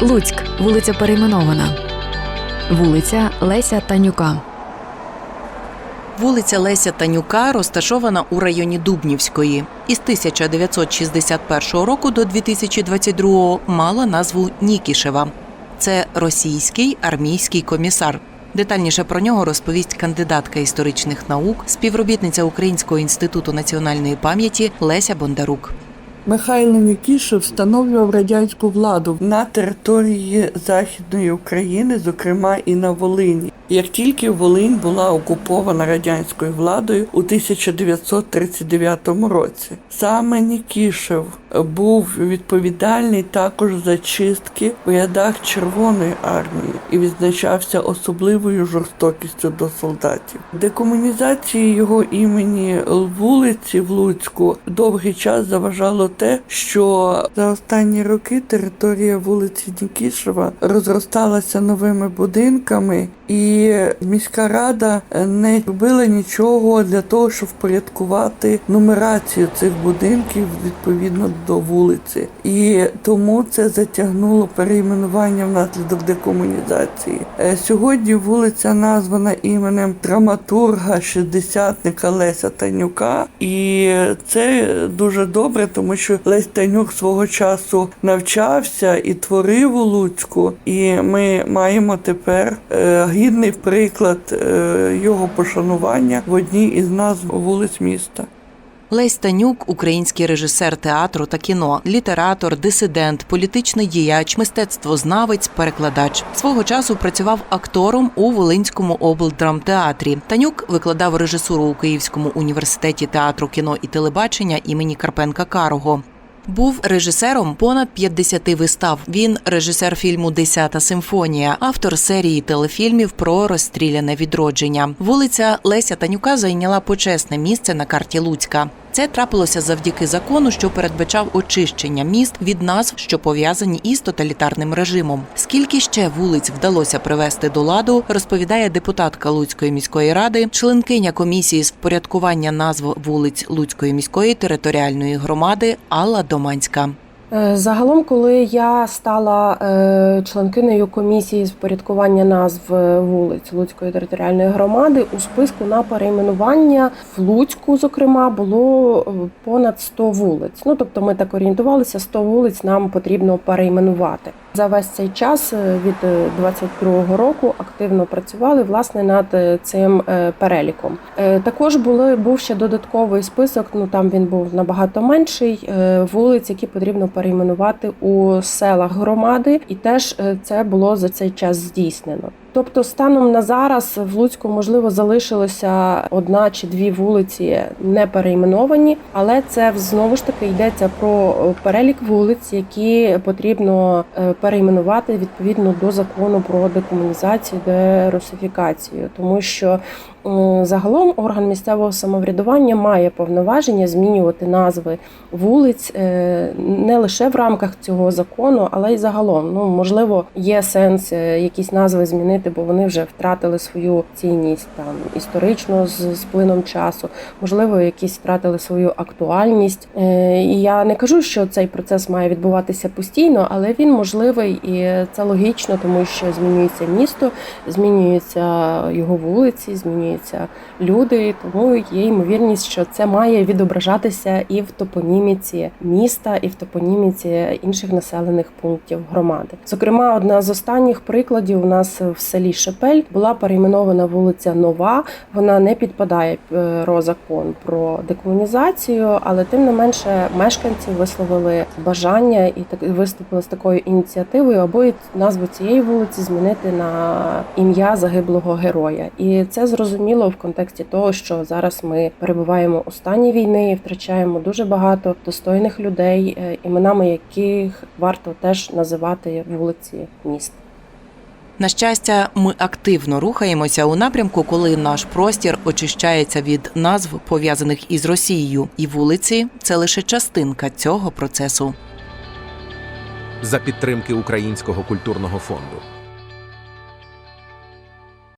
Луцьк, вулиця перейменована. Вулиця Леся Танюка. Вулиця Леся Танюка розташована у районі Дубнівської. Із 1961 року до 2022 мала назву Нікішева. Це російський армійський комісар. Детальніше про нього розповість кандидатка історичних наук, співробітниця Українського інституту національної пам'яті Леся Бондарук. Михайло Нікішев встановлював радянську владу на території Західної України, зокрема і на Волині. Як тільки Волинь була окупована радянською владою у 1939 році, саме Нікішев був відповідальний також за чистки в рядах Червоної армії і відзначався особливою жорстокістю до солдатів. Декомунізації його імені вулиці в Луцьку довгий час заважало те, що за останні роки територія вулиці Нікішева розросталася новими будинками, і міська рада не робила нічого для того, щоб впорядкувати нумерацію цих будинків відповідно до вулиці. І тому це затягнуло перейменування внаслідок декомунізації. Е, Сьогодні вулиця названа іменем драматурга шістдесятника Леся Танюка, і це дуже добре, тому що Лесь Танюк свого часу навчався і творив у Луцьку, і ми маємо тепер е, гідний приклад е, його пошанування в одній із назв вулиць міста. Лесь Танюк, український режисер театру та кіно, літератор, дисидент, політичний діяч, мистецтвознавець, перекладач. Свого часу працював актором у Волинському облдрамтеатрі. Танюк викладав режисуру у Київському університеті театру, кіно і телебачення імені Карпенка Карого. Був режисером понад 50 вистав. Він режисер фільму Десята симфонія, автор серії телефільмів про розстріляне відродження. Вулиця Леся Танюка зайняла почесне місце на карті Луцька. Це трапилося завдяки закону, що передбачав очищення міст від назв, що пов'язані із тоталітарним режимом. Скільки ще вулиць вдалося привести до ладу, розповідає депутатка Луцької міської ради, членкиня комісії з впорядкування назв вулиць Луцької міської територіальної громади Алла Доманська. Е, Загалом, коли я стала е, членкинею комісії з впорядкування назв е, вулиць Луцької територіальної громади, у списку на перейменування в Луцьку, зокрема, було понад 100 вулиць. Ну тобто, ми так орієнтувалися, 100 вулиць нам потрібно перейменувати. За весь цей час е, від е, 22-го року активно працювали власне над е, цим е, переліком. Е, Також були був ще додатковий список. Ну там він був набагато менший. е, Вулиць, які потрібно перейменувати у селах громади, і теж е, це було за цей час здійснено. Тобто, станом на зараз в Луцьку можливо залишилося одна чи дві вулиці не перейменовані, але це знову ж таки йдеться про е, перелік вулиць, які потрібно е, перейменувати відповідно до закону про декомунізацію, дерусифікацію, тому що загалом орган місцевого самоврядування має повноваження змінювати назви вулиць е, не лише в рамках цього закону, але й загалом. Ну можливо, є сенс якісь назви змінити, бо вони вже втратили свою цінність там історично з, з плином часу. Можливо, якісь втратили свою актуальність. Е, І я не кажу, що цей процес має відбуватися постійно, але він можливий і це логічно, тому що змінюється місто, змінюються його вулиці, змінюються люди. Тому є ймовірність, що це має відображатися і в топоніміці міста, і в топоніміці інших населених пунктів громади. Зокрема, одна з останніх прикладів у нас в селі Шепель була перейменована вулиця Нова. Вона не підпадає е, про закон про декомунізацію, але тим не менше мешканці висловили бажання і так виступили з такою ініціативою, аби назву цієї вулиці змінити на ім'я загиблого героя. І це зрозуміло в контексті того, що зараз ми перебуваємо у стані війни і втрачаємо дуже багато достойних людей, е, іменами яких варто теж називати вулиці міст. На щастя, ми активно рухаємося у напрямку, коли наш простір очищається від назв пов'язаних із Росією, і вулиці це лише частинка цього процесу. за підтримки Українського культурного фонду.